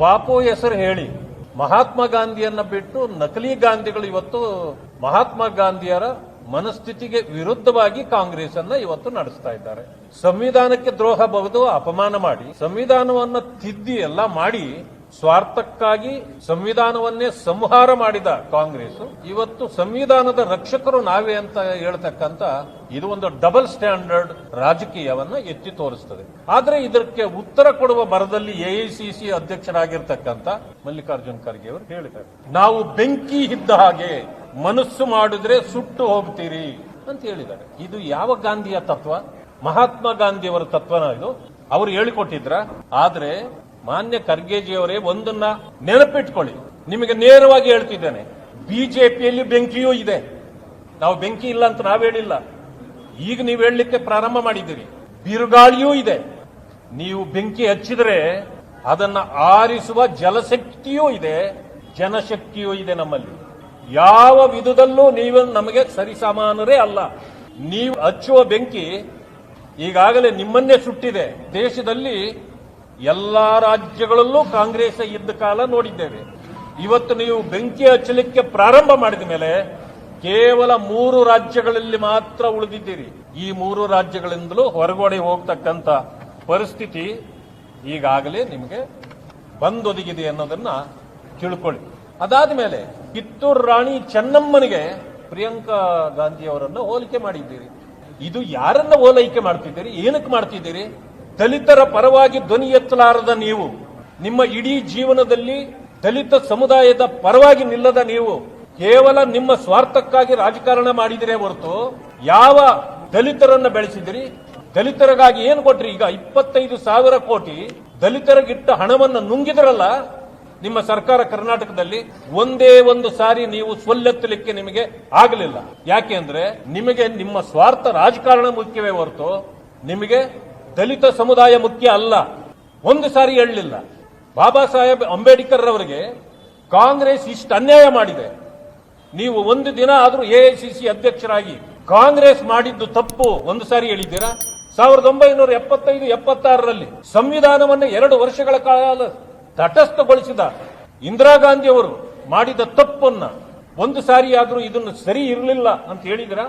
ಬಾಪು ಹೆಸರು ಹೇಳಿ ಮಹಾತ್ಮ ಗಾಂಧಿಯನ್ನ ಬಿಟ್ಟು ನಕಲಿ ಗಾಂಧಿಗಳು ಇವತ್ತು ಮಹಾತ್ಮ ಗಾಂಧಿಯರ ಮನಸ್ಥಿತಿಗೆ ವಿರುದ್ಧವಾಗಿ ಕಾಂಗ್ರೆಸ್ ಅನ್ನ ಇವತ್ತು ನಡೆಸ್ತಾ ಇದ್ದಾರೆ. ಸಂವಿಧಾನಕ್ಕೆ ದ್ರೋಹ ಬಗೆದು ಅಪಮಾನ ಮಾಡಿ. ಸಂವಿಧಾನವನ್ನ ತಿದ್ದಿ ಎಲ್ಲ ಮಾಡಿ ಸ್ವಾರ್ಥಕ್ಕಾಗಿ ಸಂವಿಧಾನವನ್ನೇ ಸಂಹಾರ ಮಾಡಿದ ಕಾಂಗ್ರೆಸ್, ಇವತ್ತು ಸಂವಿಧಾನದ ರಕ್ಷಕರು ನಾವೇ ಅಂತ ಹೇಳ್ತಕ್ಕಂತ ಇದು ಒಂದು ಡಬಲ್ ಸ್ಟ್ಯಾಂಡರ್ಡ್ ರಾಜಕೀಯವನ್ನ ಎತ್ತಿ ತೋರಿಸ್ತದೆ. ಆದ್ರೆ ಇದಕ್ಕೆ ಉತ್ತರ ಕೊಡುವ ಬರದಲ್ಲಿ ಎಐಸಿಸಿ ಅಧ್ಯಕ್ಷರಾಗಿರ್ತಕ್ಕಂಥ ಮಲ್ಲಿಕಾರ್ಜುನ್ ಖರ್ಗೆ ಅವರು ಹೇಳಿದ್ದಾರೆ. ನಾವು ಬೆಂಕಿ ಇದ್ದ ಹಾಗೆ ಮನಸ್ಸು ಮಾಡಿದ್ರೆ ಸುಟ್ಟು ಹೋಗ್ತೀರಿ ಅಂತ ಹೇಳಿದ್ದಾರೆ. ಇದು ಯಾವ ಗಾಂಧಿಯ ತತ್ವ? ಮಹಾತ್ಮ ಗಾಂಧಿಯವರ ತತ್ವನ ಇದು? ಅವರು ಹೇಳಿಕೊಟ್ಟಿದ್ರ? ಆದ್ರೆ ಮಾನ್ಯ ಖರ್ಗೆಜಿಯವರೇ, ಒಂದನ್ನ ನೆನಪಿಟ್ಕೊಳ್ಳಿ. ನಿಮಗೆ ನೇರವಾಗಿ ಹೇಳ್ತಿದ್ದೇನೆ, ಬಿಜೆಪಿಯಲ್ಲಿ ಬೆಂಕಿಯೂ ಇದೆ. ನಾವು ಬೆಂಕಿ ಇಲ್ಲ ಅಂತ ನಾವು ಹೇಳಿಲ್ಲ. ಈಗ ನೀವು ಹೇಳಲಿಕ್ಕೆ ಪ್ರಾರಂಭ ಮಾಡಿದ್ದೀರಿ. ಬಿರುಗಾಳಿಯೂ ಇದೆ. ನೀವು ಬೆಂಕಿ ಹಚ್ಚಿದ್ರೆ ಅದನ್ನ ಆರಿಸುವ ಜಲಶಕ್ತಿಯೂ ಇದೆ, ಜನಶಕ್ತಿಯೂ ಇದೆ ನಮ್ಮಲ್ಲಿ. ಯಾವ ವಿಧದಲ್ಲೂ ನೀವು ನಮಗೆ ಸರಿಸಮಾನರೇ ಅಲ್ಲ. ನೀವು ಹಚ್ಚುವ ಬೆಂಕಿ ಈಗಾಗಲೇ ನಿಮ್ಮನ್ನೇ ಸುಟ್ಟಿದೆ. ದೇಶದಲ್ಲಿ ಎಲ್ಲಾ ರಾಜ್ಯಗಳಲ್ಲೂ ಕಾಂಗ್ರೆಸ್ ಇದ್ದ ಕಾಲ ನೋಡಿದ್ದೇವೆ. ಇವತ್ತು ನೀವು ಬೆಂಕಿ ಹಚ್ಚಲಿಕ್ಕೆ ಪ್ರಾರಂಭ ಮಾಡಿದ ಮೇಲೆ ಕೇವಲ ಮೂರು ರಾಜ್ಯಗಳಲ್ಲಿ ಮಾತ್ರ ಉಳಿದಿದ್ದೀರಿ. ಈ ಮೂರು ರಾಜ್ಯಗಳಿಂದಲೂ ಹೊರಗಡೆ ಹೋಗ್ತಕ್ಕಂಥ ಪರಿಸ್ಥಿತಿ ಈಗಾಗಲೇ ನಿಮಗೆ ಬಂದೊದಗಿದೆ ಅನ್ನೋದನ್ನ ತಿಳ್ಕೊಳ್ಳಿ. ಅದಾದ ಮೇಲೆ ಕಿತ್ತೂರು ರಾಣಿ ಚೆನ್ನಮ್ಮನಿಗೆ ಪ್ರಿಯಾಂಕಾ ಗಾಂಧಿ ಅವರನ್ನು ಹೋಲಿಕೆ ಮಾಡಿದ್ದೀರಿ. ಇದು ಯಾರನ್ನ ಓಲೈಕೆ ಮಾಡ್ತಿದ್ದೀರಿ? ಏನಕ್ಕೆ ಮಾಡ್ತಿದ್ದೀರಿ? ದಲಿತರ ಪರವಾಗಿ ಧ್ವನಿ ಎತ್ತಲಾರದ ನೀವು, ನಿಮ್ಮ ಇಡೀ ಜೀವನದಲ್ಲಿ ದಲಿತ ಸಮುದಾಯದ ಪರವಾಗಿ ನಿಲ್ಲದ ನೀವು ಕೇವಲ ನಿಮ್ಮ ಸ್ವಾರ್ಥಕ್ಕಾಗಿ ರಾಜಕಾರಣ ಮಾಡಿದರೆ ಹೊರತು ಯಾವ ದಲಿತರನ್ನ ಬೆಳೆಸಿದಿರಿ? ದಲಿತರಿಗಾಗಿ ಏನು ಕೊಟ್ರಿ? ಈಗ ಇಪ್ಪತ್ತೈದು ಸಾವಿರ ಕೋಟಿ ದಲಿತರಿಗಿಟ್ಟ ಹಣವನ್ನು ನುಂಗಿದ್ರಲ್ಲ, ನಿಮ್ಮ ಸರ್ಕಾರ ಕರ್ನಾಟಕದಲ್ಲಿ ಒಂದೇ ಒಂದು ಸಾರಿ ನೀವು ಸ್ವಲ್ಲೆತ್ತಲಿಕ್ಕೆ ನಿಮಗೆ ಆಗಲಿಲ್ಲ. ಯಾಕೆ ಅಂದ್ರೆ ನಿಮಗೆ ನಿಮ್ಮ ಸ್ವಾರ್ಥ ರಾಜಕಾರಣ ಮುಖ್ಯವೇ ಹೊರತು ನಿಮಗೆ ದಲಿತ ಸಮುದಾಯ ಮುಖ್ಯ ಅಲ್ಲ. ಒಂದು ಸಾರಿ ಹೇಳಲಿಲ್ಲ. ಬಾಬಾ ಸಾಹೇಬ್ ಅಂಬೇಡ್ಕರ್ ಅವರಿಗೆ ಕಾಂಗ್ರೆಸ್ ಇಷ್ಟು ಅನ್ಯಾಯ ಮಾಡಿದೆ. ನೀವು ಒಂದು ದಿನ ಆದರೂ ಎಐಸಿಸಿ ಅಧ್ಯಕ್ಷರಾಗಿ ಕಾಂಗ್ರೆಸ್ ಮಾಡಿದ್ದು ತಪ್ಪು ಒಂದು ಸಾರಿ ಹೇಳಿದ್ದೀರಾ? ಸಾವಿರದ ಒಂಬೈನೂರ ಎಪ್ಪತ್ತೈದು, ಎಪ್ಪತ್ತಾರರಲ್ಲಿ ಸಂವಿಧಾನವನ್ನು ಎರಡು ವರ್ಷಗಳ ಕಾಲ ತಟಸ್ಥಗೊಳಿಸಿದ ಇಂದಿರಾ ಗಾಂಧಿ ಅವರು ಮಾಡಿದ ತಪ್ಪನ್ನ ಒಂದು ಸಾರಿ ಆದ್ರೂ ಇದನ್ನು ಸರಿ ಇರಲಿಲ್ಲ ಅಂತ ಹೇಳಿದಿರಾ